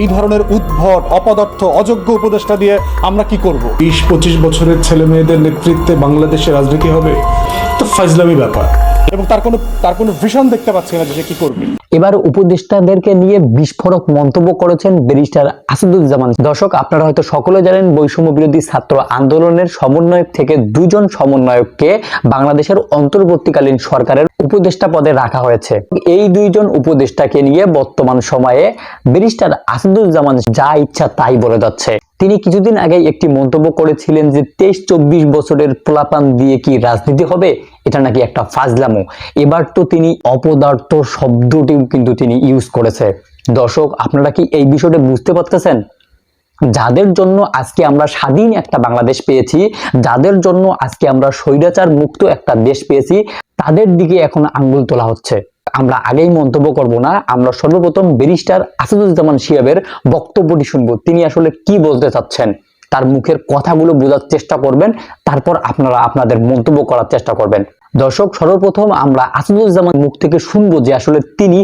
এই ধরনের উদ্ভট অপদার্থ অযোগ্য উপদেষ্টা দিয়ে আমরা কি করব? বিশ পঁচিশ বছরের ছেলে মেয়েদের নেতৃত্বে বাংলাদেশে রাজনীতি হবে? তো ফাইজলামি ব্যাপার। এবং তার কোনো তার কোনো ভিশন দেখতে পাচ্ছি না যে সে কি করবে। এবার উপদেষ্টাদেরকে নিয়ে বিস্ফোরক মন্তব্য করেছেন ব্যারিস্টার আসাদুজ্জামান। দর্শক আপনারা হয়তো সকলে জানেন বৈষম্য বিরোধী ছাত্র আন্দোলনের সমন্বয়ক থেকে দুজন সমন্বয়ককে বাংলাদেশের অন্তর্বর্তীকালীন সরকারের উপদেষ্টা পদে রাখা হয়েছে। এই দুইজন উপদেষ্টাকে নিয়ে বর্তমান সময়ে ব্যারিস্টার আসাদুজ্জামান যা ইচ্ছা তাই বলে যাচ্ছে। তিনি কিছুদিন আগে একটি মন্তব্য করেছিলেন যে, তেইশ চব্বিশ বছরের পোলাপান দিয়ে কি রাজনীতি হবে? এটা নাকি একটা ফাজলামো। এবার তো তিনি অপদার্থ শব্দটিও কিন্তু তিনি ইউজ করেছে। দর্শক, আপনারা কি এই বিষয়টা বুঝতে পারতেছেন? যাদের জন্য আজকে আমরা স্বাধীন একটা বাংলাদেশ পেয়েছি, যাদের জন্য আজকে আমরা স্বৈরাচার মুক্ত একটা দেশ পেয়েছি, তাদের দিকে এখন আঙ্গুল তোলা হচ্ছে। আমরা আগেই মন্তব্য করব না, আমরা সর্বপ্রথম ব্যারিস্টার আসাদুজ্জামান শিয়াবের বক্তব্যটি শুনব। তিনি আসলে কি বলতে চাচ্ছেন? তার মুখের কথাগুলো বোঝার চেষ্টা করবেন, তারপর আপনারা আপনাদের মন্তব্য করার চেষ্টা করবেন। দর্শক, সর্বপ্রথম আমরা আসাদুজ্জামান মুখ থেকে শুনব যে আসলে তিনি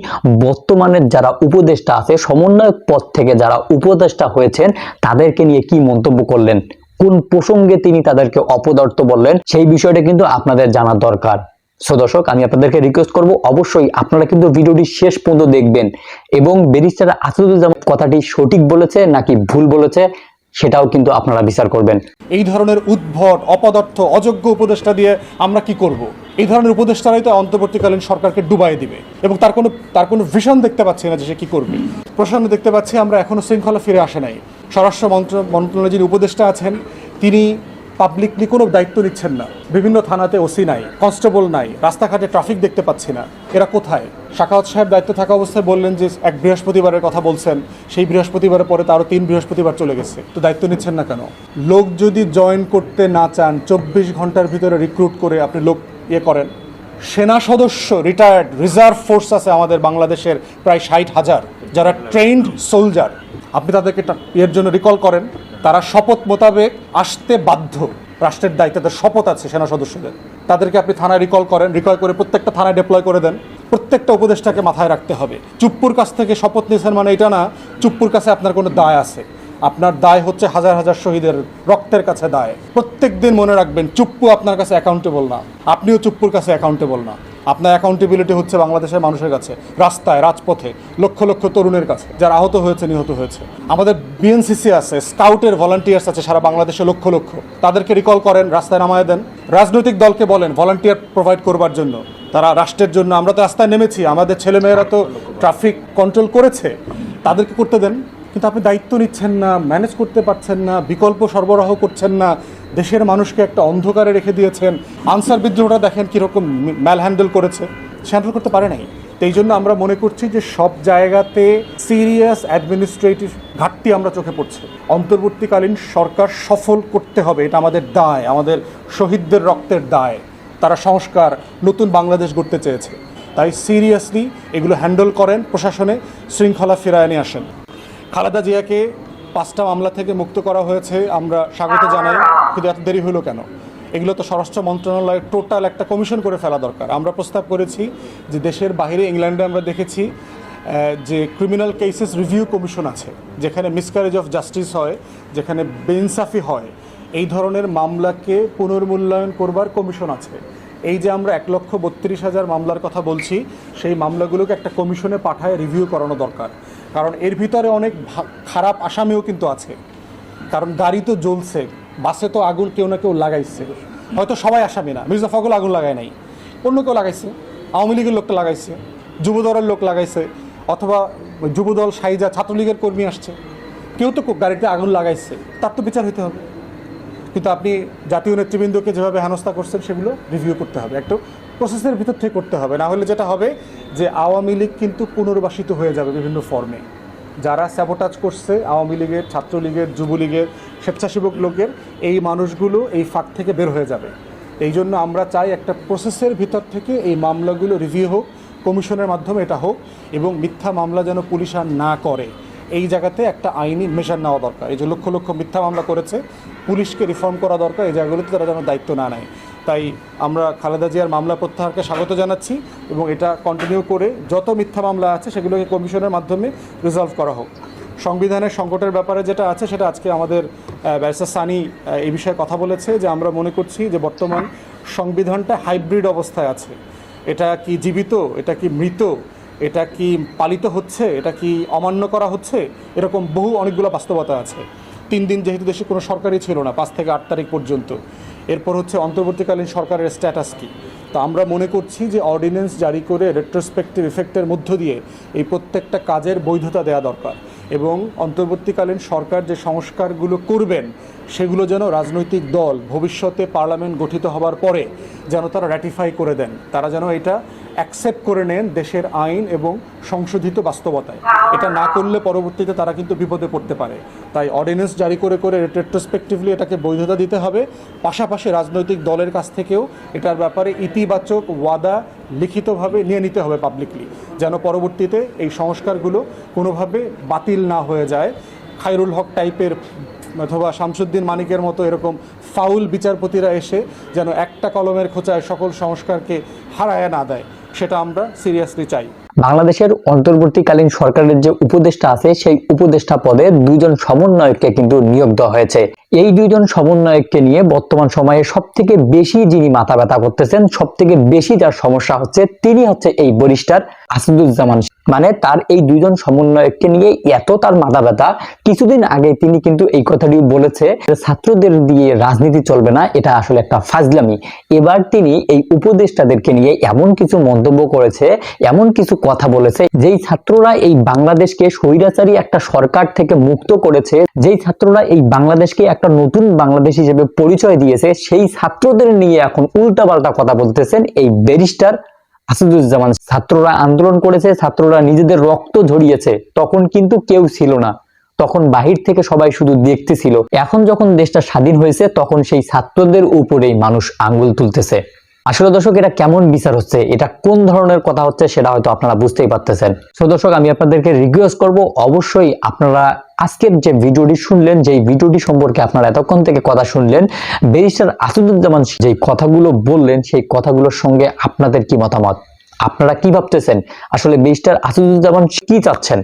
বর্তমানের যারা উপদেষ্টা আছে, সমন্বয়ক পদ থেকে যারা উপদেষ্টা হয়েছেন, তাদেরকে নিয়ে কি মন্তব্য করলেন? কোন প্রসঙ্গে তিনি তাদেরকে অপদার্থ বললেন? সেই বিষয়টা কিন্তু আপনাদের জানা দরকার। সো দর্শক, আমি আপনাদেরকে রিকোয়েস্ট করব, অবশ্যই আপনারা কিন্তু ভিডিওটি শেষ পর্যন্ত দেখবেন এবং ব্যারিস্টার আসাদুজ্জামান কথাটি সঠিক বলেছে নাকি ভুল বলেছে সেটাও কিন্তু আপনারা বিচার করবেন। এই ধরনের উদ্ভট, অপদার্থ, অযোগ্য উপদেষ্টা দিয়ে আমরা কি করব? এই ধরনের উপদেষ্টারাই তো অন্তর্বর্তীকালীন সরকারকে ডুবাই দিবে এবং তার কোনো তার কোনো ভিশন দেখতে পাচ্ছি না যে সে কী করবে। প্রসন্ন দেখতে পাচ্ছি আমরা এখনও শৃঙ্খলা ফিরে আসে নাই। স্বরাষ্ট্র মন্ত্র, মন্ত্রণালয়ের যিনি উপদেষ্টা আছেন, তিনি পাবলিকলি কোনো দায়িত্ব নিচ্ছেন না। বিভিন্ন থানাতে ওসি নাই, কনস্টেবল নাই, রাস্তাঘাটে ট্রাফিক দেখতে পাচ্ছি না। এরা কোথায়? শাখাওয়াত সাহেব দায়িত্ব থাকা অবস্থায় বললেন যে, এক বৃহস্পতিবারের কথা বলছেন, সেই বৃহস্পতিবারের পরে তারও তিন বৃহস্পতিবার চলে গেছে। তো দায়িত্ব নিচ্ছেন না কেন? লোক যদি জয়েন করতে না চান, চব্বিশ ঘণ্টার ভিতরে রিক্রুট করে আপনি লোক ইয়ে করেন। সেনা সদস্য রিটায়ার্ড রিজার্ভ ফোর্স আছে আমাদের বাংলাদেশের প্রায় ষাট হাজার, যারা ট্রেন্ড সোলজার আপনি তাদেরকে এর জন্য রিকল করেন। তারা শপথ মোতাবেক আসতে বাধ্য। রাষ্ট্রের দায়িত্বে তাদের শপথ আছে সেনা সদস্যদের। তাদেরকে আপনি থানায় রিকল করেন রিকল করে প্রত্যেকটা থানায় ডিপ্লয় করে দেন। প্রত্যেকটা উপদেষ্টাকে মাথায় রাখতে হবে। চুপ্পুর কাছ থেকে শপথ নিয়েছেন মানে এটা না, চুপ্পুর কাছে আপনার কোনো দায় আছে। আপনার দায় হচ্ছে হাজার হাজার শহীদের রক্তের কাছে দায়। প্রত্যেক দিন মনে রাখবেন, চুপ্পু আপনার কাছে অ্যাকাউন্টেবল না। আপনিও চুপ্পুর কাছে অ্যাকাউন্টেবল না। আপনার অ্যাকাউন্টেবিলিটি হচ্ছে বাংলাদেশের মানুষের কাছে, রাস্তায়, রাজপথে, লক্ষ লক্ষ তরুণের কাছে, যারা আহত হয়েছে, নিহত হয়েছে। আমাদের বিএনসিসি আছে স্কাউটের ভলান্টিয়ার্স আছে সারা বাংলাদেশে লক্ষ লক্ষ। তাদেরকে রিকল করেন, রাস্তায় নামায় দেন। রাজনৈতিক দলকে বলেন ভলান্টিয়ার প্রোভাইড করবার জন্য। তারা রাষ্ট্রের জন্য, আমরা তো রাস্তায় নেমেছি, আমাদের ছেলেমেয়েরা তো ট্রাফিক কন্ট্রোল করেছে। তাদেরকে করতে দেন, কিন্তু আপনি দায়িত্ব নিচ্ছেন না ম্যানেজ করতে পারছেন না, বিকল্প সরবরাহ করছেন না। দেশের মানুষকে একটা অন্ধকারে রেখে দিয়েছেন। আনসার বিদ্রোহটা দেখেন কীরকম ম্যাল হ্যান্ডেল করেছে। সে হ্যান্ডেল করতে পারে নাই। তো এই জন্য আমরা মনে করছি যে সব জায়গাতে সিরিয়াস অ্যাডমিনিস্ট্রেটিভ ঘাটতি আমরা চোখে পড়ছে। অন্তর্বর্তীকালীন সরকার সফল করতে হবে, এটা আমাদের দায়, আমাদের শহীদদের রক্তের দায়। তারা সংস্কার, নতুন বাংলাদেশ গড়তে চেয়েছে। তাই সিরিয়াসলি এগুলো হ্যান্ডেল করেন প্রশাসনে, শৃঙ্খলা ফেরায় নিয়ে আসেন। খালেদা জিয়াকে পাঁচটা মামলা থেকে মুক্ত করা হয়েছে, আমরা স্বাগত জানাই। কিন্তু এত দেরি হলো কেন? এগুলো তো স্বরাষ্ট্র মন্ত্রণালয়ের টোটাল একটা কমিশন করে ফেলা দরকার। আমরা প্রস্তাব করেছি যে দেশের বাইরে, ইংল্যান্ডে আমরা দেখেছি যে ক্রিমিনাল কেসেস রিভিউ কমিশন আছে, যেখানে মিসক্যারেজ অফ জাস্টিস হয়, যেখানে বেইনসাফি হয়। এই ধরনের মামলাকে পুনর্মূল্যায়ন করবার কমিশন আছে। এই যে আমরা এক লক্ষ বত্রিশ হাজার মামলার কথা বলছি, সেই মামলাগুলোকে একটা কমিশনে পাঠায় রিভিউ করানো দরকার। কারণ এর ভিতরে অনেক খারাপ আসামিও কিন্তু আছে। কারণ গাড়ি তো জ্বলছে, বাসে তো আগুন কেউ না কেউ লাগাইছে। হয়তো সবাই আসামি না, মির্জা ফখরুল আগুন লাগায় নাই। অন্য কেউ লাগাইছে, আওয়ামী লীগের লোকটা লাগাইছে, যুবদলের লোক লাগাইছে, অথবা যুবদল সাইজা ছাত্রলীগের কর্মী আসছে। কেউ তো গাড়িতে আগুন লাগাইছে, তার তো বিচার হইতে হবে। কিন্তু আপনি জাতীয় নেতৃবৃন্দকে যেভাবে হেনস্থা করছেন, সেগুলো রিভিউ করতে হবে। একটু প্রসেসের ভিতর থেকে করতে হবে। না হলে যেটা হবে যে আওয়ামী লীগ কিন্তু পুনর্বাসিত হয়ে যাবে বিভিন্ন ফর্মে যারা স্যাবোটাজ করছে আওয়ামী লীগের, ছাত্রলীগের, যুবলীগের, স্বেচ্ছাসেবক লোকের, এই মানুষগুলো এই ফাঁক থেকে বের হয়ে যাবে। এই জন্য আমরা চাই একটা প্রসেসের ভিতর থেকে এই মামলাগুলো রিভিউ হোক, কমিশনের মাধ্যমে এটা হোক, এবং মিথ্যা মামলা যেন পুলিশ আর না করে। এই জায়গাতে একটা আইনি মেশার নেওয়া দরকার। এই যে লক্ষ লক্ষ মিথ্যা মামলা করেছে পুলিশকে রিফর্ম করা দরকার, এই জায়গাগুলোতে তারা যেন দায়িত্ব না নেয়। তাই আমরা খালেদা জিয়ার মামলা প্রত্যাহারকে স্বাগত জানাচ্ছি এবং এটা কন্টিনিউ করে যত মিথ্যা মামলা আছে সেগুলোকে কমিশনের মাধ্যমে রিজলভ করা হোক। সংবিধানের সংকটের ব্যাপারে যেটা আছে সেটা আজকে আমাদের ব্যারিস্টার সানি এই বিষয়ে কথা বলেছে যে আমরা মনে করছি যে বর্তমান সংবিধানটা হাইব্রিড অবস্থায় আছে। এটা কি জীবিত? এটা কি মৃত? এটা কি পালিত হচ্ছে? এটা কি অমান্য করা হচ্ছে? এরকম বহু অনেকগুলো বাস্তবতা আছে। তিন দিন যেহেতু দেশে কোনো সরকারই ছিল না, পাঁচ থেকে আট তারিখ পর্যন্ত। এরপর হচ্ছে অন্তর্বর্তীকালীন সরকারের স্ট্যাটাস কি? তো আমরা মনে করছি যে অর্ডিন্যান্স জারি করে রেট্রোস্পেক্টিভ ইফেক্টের মধ্য দিয়ে এই প্রত্যেকটা কাজের বৈধতা দেওয়া দরকার এবং অন্তর্বর্তীকালীন সরকার যে সংস্কারগুলো করবেন সেগুলো যেন রাজনৈতিক দল ভবিষ্যতে পার্লামেন্ট গঠিত হবার পরে যেন তারা র্যাটিফাই করে দেন। তারা যেন এটা অ্যাকসেপ্ট করে নেন দেশের আইন এবং সংশোধিত বাস্তবতায়। এটা না করলে পরবর্তীতে তারা কিন্তু বিপদে পড়তে পারে। তাই অর্ডিন্যান্স জারি করে করে রেট্রোস্পেক্টিভলি এটাকে বৈধতা দিতে হবে। পাশাপাশি রাজনৈতিক দলের কাছ থেকেও এটার ব্যাপারে ইতিবাচক ওয়াদা লিখিতভাবে নিয়ে নিতে হবে পাবলিকলি যেন পরবর্তীতে এই সংস্কারগুলো কোনোভাবে বাতিল না হয়ে যায়। খায়রুল হক টাইপের অথবা শামসুদ্দিন মানিকের মতো এরকম ফাউল বিচারপতিরা এসে যেন একটা কলমের খোঁচায় সকল সংস্কারকে হারায় না দেয়, সেটা আমরা সিরিয়াসলি চাই। বাংলাদেশের অন্তর্বর্তীকালীন সরকারের যে উপদেষ্টা আছে, সেই উপদেষ্টা পদে দুজন সমন্বয়ককে কিন্তু নিয়োগ দেওয়া হয়েছে। এই দুইজন সমন্বয়ককে নিয়ে বর্তমান সময়ে সব থেকে বেশি যিনি মাথা ব্যথা করতেছেন সব থেকে বেশি যার সমস্যা হচ্ছে তিনি হচ্ছে এই বরিষ্টার আসাদুজ্জামান। মানে তার এই দুইজন সমন্বয়ককে নিয়ে এত তার মাথা ব্যথা, কিছুদিন আগে তিনি কিন্তু এই কথাটি বলেছে ছাত্রদের দিয়ে রাজনীতি চলবে না, এটা আসলে একটা ফাজলামি। এবার তিনি এই উপদেষ্টাদেরকে নিয়ে এমন কিছু মন্তব্য করেছে, এমন কিছু কথা বলেছে, যেই ছাত্ররা এই বাংলাদেশকে স্বৈরাচারী একটা সরকার থেকে মুক্ত করেছে, যেই ছাত্ররা এই বাংলাদেশকে একটা নতুন বাংলাদেশ হিসেবে পরিচয় দিয়েছে, সেই ছাত্রদের নিয়ে এখন উল্টাপাল্টা কথা বলতেছেন এই ব্যারিস্টার আসাদুজ্জামান। ছাত্ররা আন্দোলন করেছে, ছাত্ররা নিজেদের রক্ত ঝরিয়েছে, তখন কিন্তু কেউ ছিল না। তখন বাহির থেকে সবাই শুধু দেখতেছিল। এখন যখন দেশটা স্বাধীন হয়েছে, তখন সেই ছাত্রদের উপরেই মানুষ আঙ্গুল তুলতেছে। আসলে দর্শক, এটা কেমন বিচার হচ্ছে? এটা কোন ধরনের কথা হচ্ছে সেটা হয়তো আপনারা বুঝতেই পারতেছেন। তো দর্শক, আমি আপনাদেরকে রিকোয়েস্ট করব, অবশ্যই আপনারা আজকের যে ভিডিওটি শুনলেন, যেই ভিডিওটি সম্পর্কে আপনারা এতক্ষণ থেকে কথা শুনলেন, ব্যারিস্টার আসাদুজ্জামান যেই কথাগুলো বললেন, সেই কথাগুলোর সঙ্গে আপনাদের কি মতামত? আপনারা কি ভাবতেছেন? আসলে ব্যারিস্টার আসাদুজ্জামান কি চাচ্ছেন?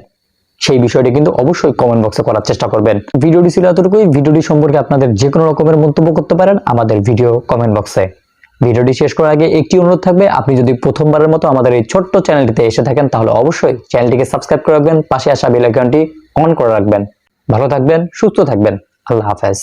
সেই বিষয়টি কিন্তু অবশ্যই কমেন্ট বক্সে করার চেষ্টা করবেন। ভিডিওটি ছিল এতটুকুই। ভিডিওটি সম্পর্কে আপনাদের যে কোনো রকমের মন্তব্য করতে পারেন আমাদের ভিডিও কমেন্ট বক্সে ভিডিওটি শেষ করার আগে একটি অনুরোধ থাকবে, আপনি যদি প্রথমবারের মতো আমাদের এই ছোট্ট চ্যানেলটিতে এসে থাকেন, তাহলে অবশ্যই চ্যানেলটিকে সাবস্ক্রাইব করে রাখবেন, পাশে আসা বেল আইকনটি অন করে রাখবেন। ভালো থাকবেন, সুস্থ থাকবেন। আল্লাহ হাফেজ।